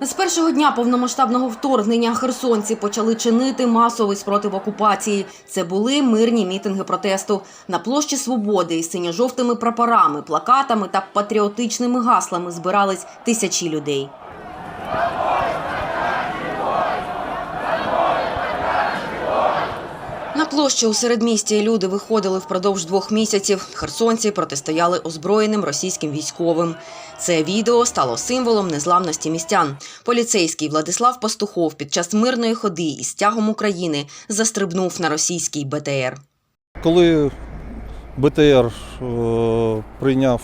З першого дня повномасштабного вторгнення херсонці почали чинити масовий спротив окупації. Це були мирні мітинги протесту на площі Свободи із синьо-жовтими прапорами, плакатами та патріотичними гаслами збирались тисячі людей. Площі у середмісті люди виходили впродовж двох місяців. Херсонці протистояли озброєним російським військовим. Це відео стало символом незламності містян. Поліцейський Владислав Пастухов під час мирної ходи із стягом України застрибнув на російський БТР. Коли БТР е, прийняв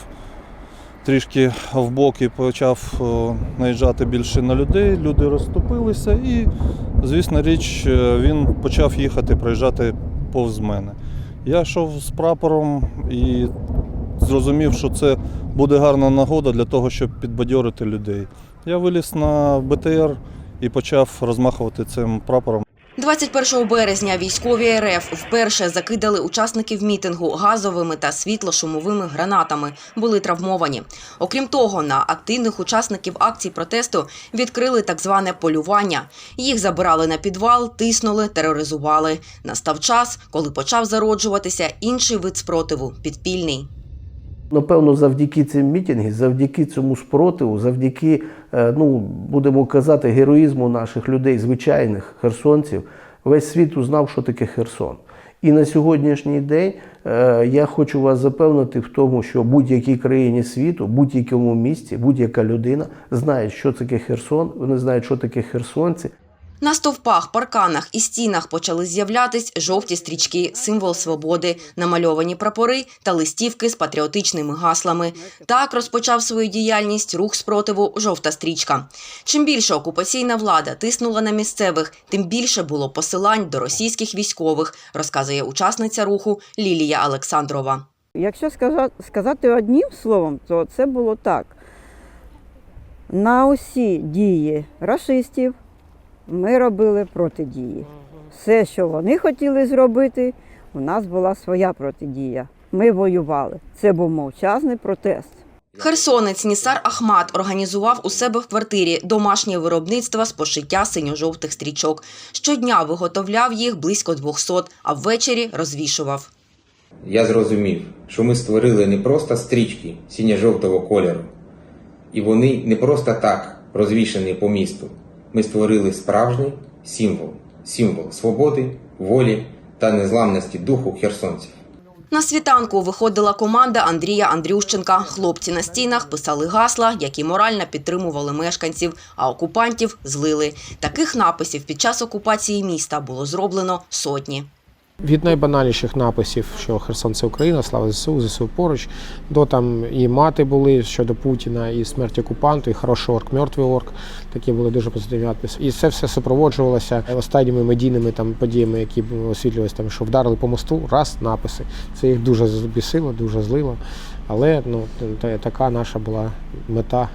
трішки вбок і почав е, наїжджати більше на людей, люди розступилися і, звісно річ, е, він почав їхати, проїжджати повз мене. Я йшов з прапором і зрозумів, що це буде гарна нагода для того, щоб підбадьорити людей. Я виліз на БТР і почав розмахувати цим прапором. 21 березня військові РФ вперше закидали учасників мітингу газовими та світлошумовими гранатами. Були травмовані. Окрім того, на активних учасників акцій протесту відкрили так зване полювання. Їх забирали на підвал, тиснули, тероризували. Настав час, коли почав зароджуватися інший вид спротиву підпільний. Напевно, завдяки цим мітингам, завдяки цьому спротиву, завдяки, е, ну, будемо казати, героїзму наших людей, звичайних херсонців, весь світ узнав, що таке Херсон. І на сьогоднішній день е, я хочу вас запевнити в тому, що будь-якій країні світу, будь-якому місті, будь-яка людина знає, що таке Херсон, вони знають, що таке херсонці. На стовпах, парканах і стінах почали з'являтись жовті стрічки, символ свободи, намальовані прапори та листівки з патріотичними гаслами. Так розпочав свою діяльність рух спротиву Жовта стрічка. Чим більше окупаційна влада тиснула на місцевих, тим більше було посилань до російських військових, розказує учасниця руху Лілія Олександрова. Якщо сказа- сказати одним словом, то це було так. На усі дії рашистів ми робили протидії. Все, що вони хотіли зробити, у нас була своя протидія. Ми воювали. Це був мовчазний протест. Херсонець Нісар Ахмат організував у себе в квартирі домашнє виробництво з пошиття синьо-жовтих стрічок. Щодня виготовляв їх близько 200, а ввечері розвішував. Я зрозумів, що ми створили не просто стрічки синьо-жовтого кольору, і вони не просто так розвішані по місту. Ми створили справжній символ символ свободи, волі та незламності духу херсонців. На світанку виходила команда Андрія Андрющенка. Хлопці на стінах писали гасла, які морально підтримували мешканців, а окупантів злили. Таких написів під час окупації міста було зроблено сотні. Від найбанальніших написів, що Херсон це Україна, слава ЗСУ, ЗСУ поруч, до там і мати були щодо Путіна, і смерть окупанту, і хороший орк, мертвий орк. Такі були дуже позитивні надписи. І це все супроводжувалося останніми медійними там подіями, які освітлювалися, там, що вдарили по мосту, раз написи. Це їх дуже збісило, дуже злило. Але ну така наша була мета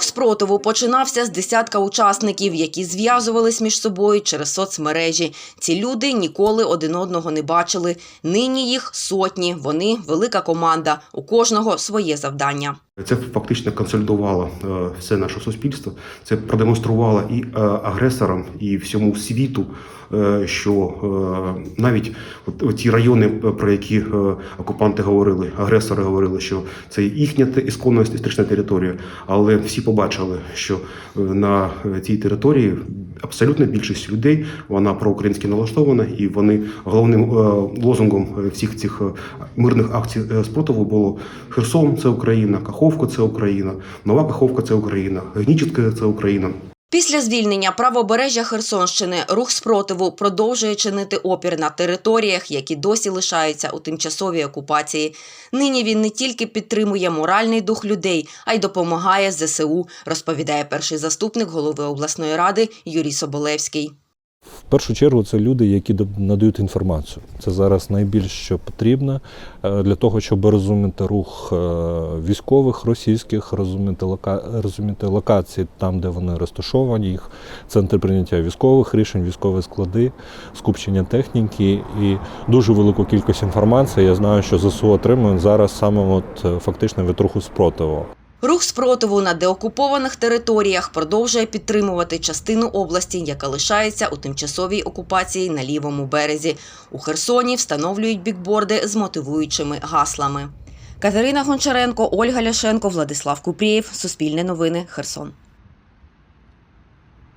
Рух спротиву починався з десятка учасників, які зв'язувались між собою через соцмережі. Ці люди ніколи один одного не бачили. Нині їх сотні. Вони велика команда. У кожного своє завдання. Це фактично консолідувало е, все наше суспільство. Це продемонструвало і е, агресорам, і всьому світу, е, що навіть ті райони, про які окупанти говорили, агресори говорили, що це їхня ісконна історична територія. Але всі побачили, що е, на цій території абсолютна більшість людей вона проукраїнськи налаштована, і вони головним е, лозунгом е, всіх цих мирних акцій спротиву було Херсон це Україна, Каховка це Україна, Нова Каховка це Україна, Гнічицька це Україна. Після звільнення правобережжя Херсонщини рух спротиву продовжує чинити опір на територіях, які досі лишаються у тимчасовій окупації. Нині він не тільки підтримує моральний дух людей, а й допомагає ЗСУ, розповідає перший заступник голови обласної ради Юрій Соболевський. В першу чергу це люди, які надають інформацію. Це зараз найбільш що потрібно е, для того, щоб розуміти рух е, військових російських, розуміти, лока... розуміти локації там, де вони розташовані, їх центри прийняття військових рішень, військові склади, скупчення техніки і дуже велику кількість інформації. Я знаю, що ЗСУ отримують зараз саме от, е, фактично від руху спротиву. Рух спротиву на деокупованих територіях продовжує підтримувати частину області, яка лишається у тимчасовій окупації на лівому березі. У Херсоні встановлюють бікборди з мотивуючими гаслами. Катерина Гончаренко, Ольга Ляшенко, Владислав Купрієв. Суспільне новини. Херсон.